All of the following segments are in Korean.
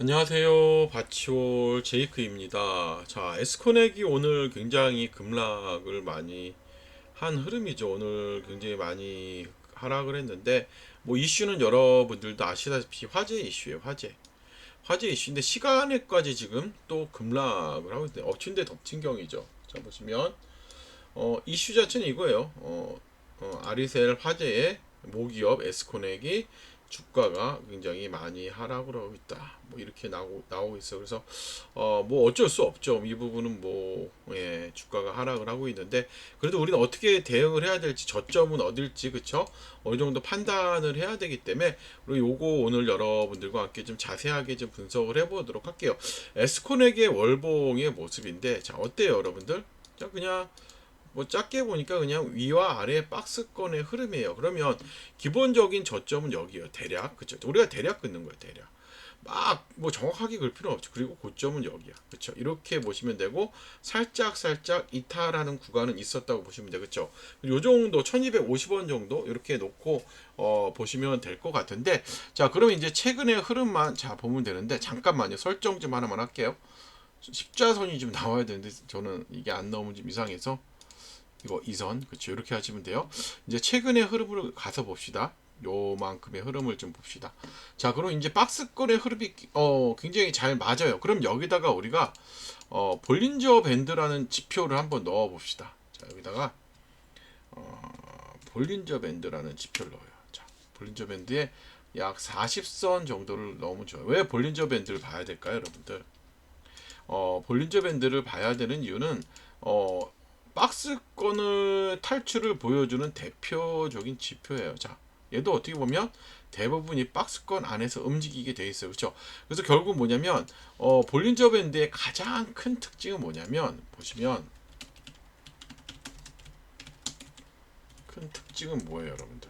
안녕하세요. 바치올 제이크입니다. 자, 에스코넥이 오늘 굉장히 급락을 많이 한 흐름이죠. 오늘 굉장히 많이 하락을 했는데, 뭐 이슈는 여러분들도 아시다시피 화재 이슈예요. 화재. 화재 이슈인데 시간에까지 지금 또 급락을 하고 있는데 엎친 데 덮친 경이죠. 자, 보시면 어, 이슈 자체는 이거예요. 어, 어, 아리셀 화재의 모기업 에스코넥이 주가가 굉장히 많이 하락을 하고 있다. 뭐 이렇게 나오고 나오고 있어. 그래서 어 뭐 어쩔 수 없죠. 이 부분은 뭐 예, 주가가 하락을 하고 있는데 그래도 우리는 어떻게 대응을 해야 될지 저점은 어딜지 그쵸? 어느 정도 판단을 해야 되기 때문에 우리 요거 오늘 여러분들과 함께 좀 자세하게 좀 분석을 해보도록 할게요. 에스코넥의 월봉의 모습인데 자 어때요, 여러분들? 자 그냥 뭐 작게 보니까 그냥 위와 아래 박스권의 흐름이에요. 그러면 기본적인 저점은 여기요. 대략 그쵸? 우리가 대략 긋는 거예요. 대략. 막 뭐 정확하게 글 필요 없죠. 그리고 고점은 여기야. 그쵸? 이렇게 보시면 되고 살짝 살짝 이탈하는 구간은 있었다고 보시면. 그쵸? 요 정도 1250원 정도 이렇게 놓고 어, 보시면 될 것 같은데 자 그러면 이제 최근의 흐름만 자 보면 되는데 잠깐만요. 설정 좀 하나만 할게요. 십자선이 좀 나와야 되는데 저는 이게 안 나오면 좀 이상해서 이거 이선. 그렇죠. 이렇게 하시면 돼요. 이제 최근의 흐름을 가서 봅시다. 요만큼의 흐름을 좀 봅시다. 자 그럼 이제 박스권의 흐름이 어 굉장히 잘 맞아요. 그럼 여기다가 우리가 어 볼린저 밴드라는 지표를 한번 넣어 봅시다. 자 여기다가 어 볼린저 밴드라는 지표를 넣어요. 자 볼린저 밴드에 약 40선 정도를 넣으면 좋아요. 왜 볼린저 밴드를 봐야 될까요 여러분들? 어 볼린저 밴드를 봐야 되는 이유는 어 박스권을 탈출을 보여주는 대표적인 지표예요. 자, 얘도 어떻게 보면 대부분이 박스권 안에서 움직이게 돼 있어요. 그렇죠? 그래서 결국 뭐냐면 어, 볼린저 밴드의 가장 큰 특징은 뭐냐면 보시면 큰 특징은 뭐예요, 여러분들?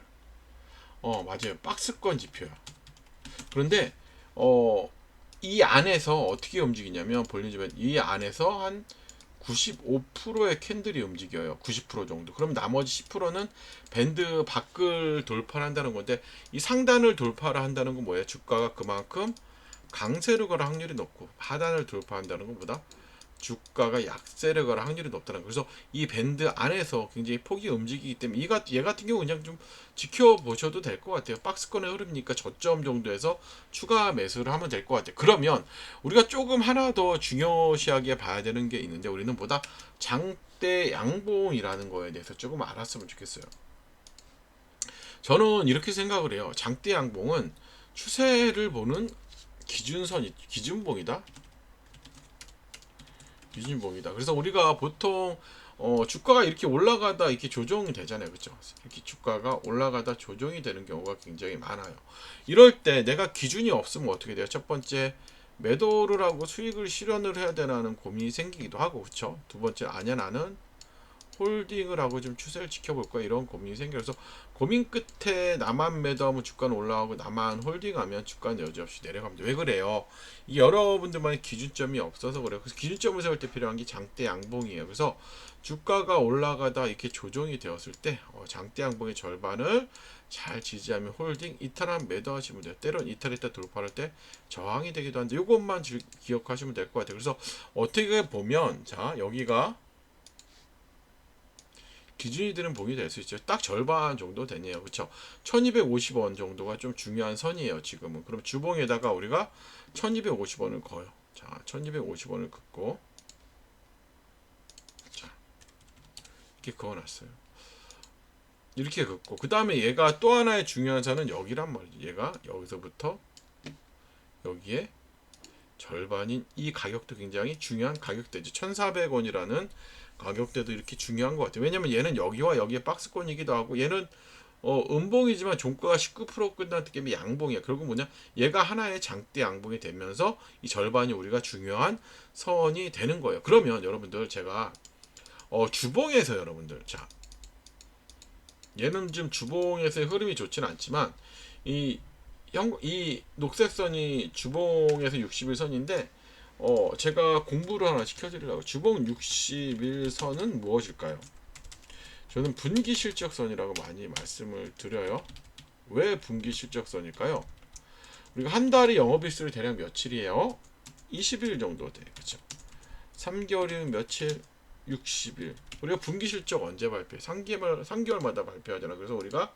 어, 맞아요. 박스권 지표야. 그런데 어, 이 안에서 어떻게 움직이냐면 볼린저 밴드 이 안에서 한 95%의 캔들이 움직여요. 90% 정도. 그럼 나머지 10%는 밴드 밖을 돌파를 한다는 건데 이 상단을 돌파를 한다는 건 뭐예요? 주가가 그만큼 강세를 걸 확률이 높고 하단을 돌파한다는 것보다 주가가 약세를 걸 확률이 높다는 거예요. 그래서 이 밴드 안에서 굉장히 폭이 움직이기 때문에 이얘 같은 경우 그냥 좀 지켜보셔도 될 것 같아요. 박스권의 흐름이니까 저점 정도에서 추가 매수를 하면 될 것 같아요. 그러면 우리가 조금 하나 더 중요시하게 봐야 되는 게 있는데 우리는 보다 장대 양봉이라는 거에 대해서 조금 알았으면 좋겠어요. 저는 이렇게 생각을 해요. 장대 양봉은 추세를 보는 기준선이 기준봉이다. 기준봉이다. 그래서 우리가 보통 어, 주가가 이렇게 올라가다 이렇게 조정이 되잖아요. 그렇죠? 이렇게 주가가 올라가다 조정이 되는 경우가 굉장히 많아요. 이럴 때 내가 기준이 없으면 어떻게 돼요? 첫 번째 매도를 하고 수익을 실현을 해야 되나는 고민이 생기기도 하고 그렇죠? 두 번째 아니야 나는 홀딩을 하고 좀 추세를 지켜볼 거야 이런 고민이 생겨서 고민 끝에 나만 매도하면 주가는 올라가고 나만 홀딩하면 주가는 여지없이 내려갑니다. 왜 그래요? 이 여러분들만의 기준점이 없어서 그래요. 그래서 기준점을 세울 때 필요한 게 장대 양봉이에요. 그래서 주가가 올라가다 이렇게 조정이 되었을 때 어, 장대 양봉의 절반을 잘 지지하면 홀딩 이탈한 매도하시면 돼요. 때론 이탈했다 돌파할 때 저항이 되기도 하는데 이것만 기억하시면 될 것 같아요. 그래서 어떻게 보면 자 여기가 기준이 되는 봉이 될수 있죠. 딱 절반 정도 되네요. 그렇죠? 1250원 정도가 좀 중요한 선이에요. 지금은. 그럼 주봉에다가 우리가 1250원을 거요. 자, 1250원을 긋고 자, 이렇게 그어놨어요. 이렇게 긋고 그 다음에 얘가 또 하나의 중요한 선은 여기란 말이죠. 얘가 여기서부터 여기에 절반인 이 가격도 굉장히 중요한 가격대죠. 1,400원이라는 가격대도 이렇게 중요한 것 같아요. 왜냐면 얘는 여기와 여기에 박스권이기도 하고 얘는 어, 음봉이지만 종가가 19% 끝났기 때문에 양봉이야. 결국 뭐냐? 얘가 하나의 장대 양봉이 되면서 이 절반이 우리가 중요한 선이 되는 거예요. 그러면 여러분들 제가 어, 주봉에서 여러분들 자 얘는 지금 주봉에서의 흐름이 좋지는 않지만 이, 형, 이 녹색 선이 주봉에서 61선인데 어, 제가 공부를 하나 시켜드리려고 주봉 61선은 무엇일까요? 저는 분기 실적선이라고 많이 말씀을 드려요. 왜 분기 실적선일까요? 우리가 한 달에 영업일수를 대략 며칠이에요? 20일 정도 돼. 그렇죠? 3개월이면 며칠? 60일. 우리가 분기 실적 언제 발표해? 3개월 3개월마다 발표하잖아. 그래서 우리가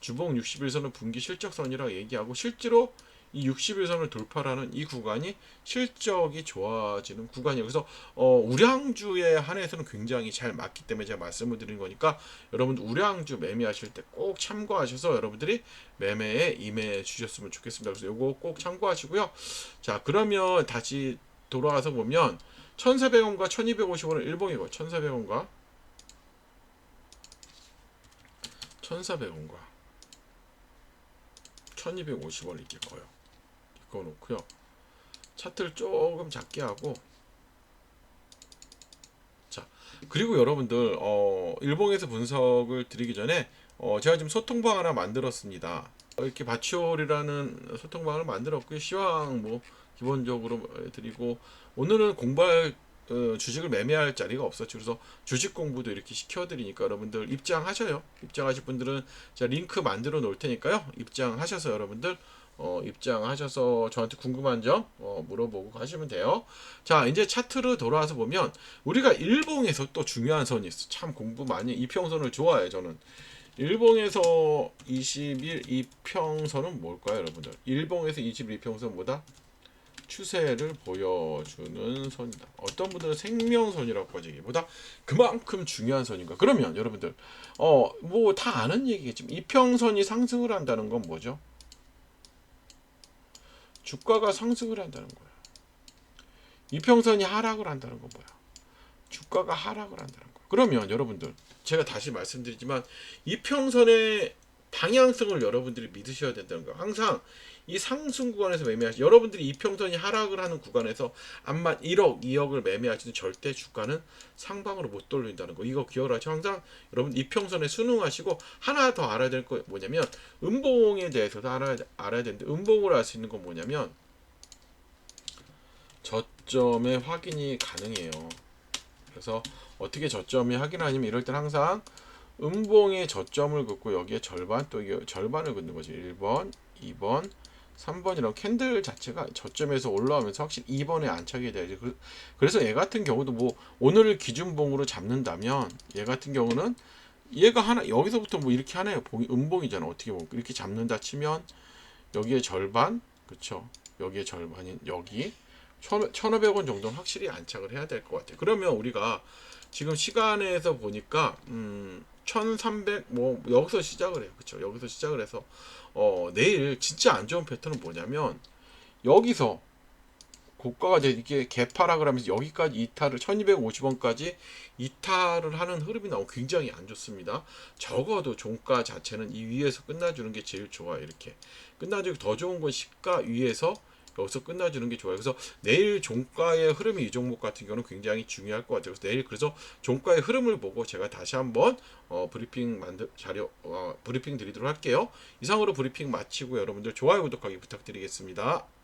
주봉 60일선은 분기 실적선이라고 얘기하고 실제로 이 60일선을 돌파하는 이 구간이 실적이 좋아지는 구간이에요. 그래서 어, 우량주에 한해서는 굉장히 잘 맞기 때문에 제가 말씀을 드린 거니까 여러분 우량주 매매하실 때 꼭 참고하셔서 여러분들이 매매에 임해 주셨으면 좋겠습니다. 그래서 요거 꼭 참고하시고요. 자 그러면 다시 돌아와서 보면 1,400원과 1,250원은 일봉이고 1,400원과 1,400원과 1,250원 이렇게 커요. 이거 놓고요. 차트를 조금 작게 하고 자 그리고 여러분들 어 일봉에서 분석을 드리기 전에 어 제가 지금 소통방 하나 만들었습니다. 이렇게 바치올이라는 소통방을 만들었고요. 시황 뭐 기본적으로 드리고 오늘은 공부할 어, 주식을 매매할 자리가 없었죠. 그래서 주식 공부도 이렇게 시켜드리니까 여러분들 입장하셔요. 입장하실 분들은 제가 링크 만들어 놓을 테니까요. 입장하셔서 여러분들 어, 입장하셔서 저한테 궁금한 점 어, 물어보고 가시면 돼요. 자, 이제 차트로 돌아와서 보면 우리가 일봉에서 또 중요한 선이 있어. 참 공부 많이 이평선을 좋아해요. 저는 일봉에서 21 이평선은 뭘까요, 여러분들? 일봉에서 21평선보다 추세를 보여주는 선이다. 어떤 분들은 생명선이라고 하기보다 그만큼 중요한 선인가. 그러면 여러분들 어 뭐 다 아는 얘기겠지만 이평선이 상승을 한다는 건 뭐죠? 주가가 상승을 한다는 거야. 이평선이 하락을 한다는 건 뭐야? 주가가 하락을 한다는 거야. 그러면 여러분들 제가 다시 말씀드리지만 이평선의 방향성을 여러분들이 믿으셔야 된다는 거예요. 항상 이 상승 구간에서 매매하시 여러분들이 이평선이 하락을 하는 구간에서 암만 1억, 2억을 매매하시는 절대 주가는 상방으로 못 돌린다는 거. 이거 기억하시고 항상 여러분 이평선에 순응하시고 하나 더 알아야 될 거 뭐냐면 음봉에 대해서도 알아야, 알아야 되는데 음봉을 알 수 있는 건 뭐냐면 저점의 확인이 가능해요. 그래서 어떻게 저점이 확인하냐면 이럴 땐 항상 음봉의 저점을 긋고 여기에 절반 또 절반을 긋는 거지. 1번, 2번, 3번 이런 캔들 자체가 저점에서 올라오면서 확실히 2번에 안착이 돼야지. 그- 그래서 얘 같은 경우도 뭐 오늘을 기준봉으로 잡는다면 얘 같은 경우는 얘가 하나 여기서부터 뭐 이렇게 하나요. 봉이 음봉이잖아. 어떻게 보면 이렇게 잡는다 치면 여기에 절반, 그쵸? 여기에 절반인 여기 1,500원 정도는 확실히 안착을 해야 될 것 같아요. 그러면 우리가 지금 시간에서 보니까 음, 1300 뭐 여기서 시작을 해요. 그쵸 여기서 시작을 해서 어, 내일 진짜 안 좋은 패턴은 뭐냐면 여기서 고가가 이제 이게 개파락을 하면서 여기까지 이탈을 1250원까지 이탈을 하는 흐름이 나오고 굉장히 안 좋습니다. 적어도 종가 자체는 이 위에서 끝나주는 게 제일 좋아요. 이렇게 끝나주기 더 좋은 건 시가 위에서 여기서 끝나주는 게 좋아요. 그래서 내일 종가의 흐름이 이 종목 같은 경우는 굉장히 중요할 것 같아요. 그래서 내일 그래서 종가의 흐름을 보고 제가 다시 한번 어, 브리핑 만들 자료 어, 브리핑 드리도록 할게요. 이상으로 브리핑 마치고 여러분들 좋아요 구독하기 부탁드리겠습니다.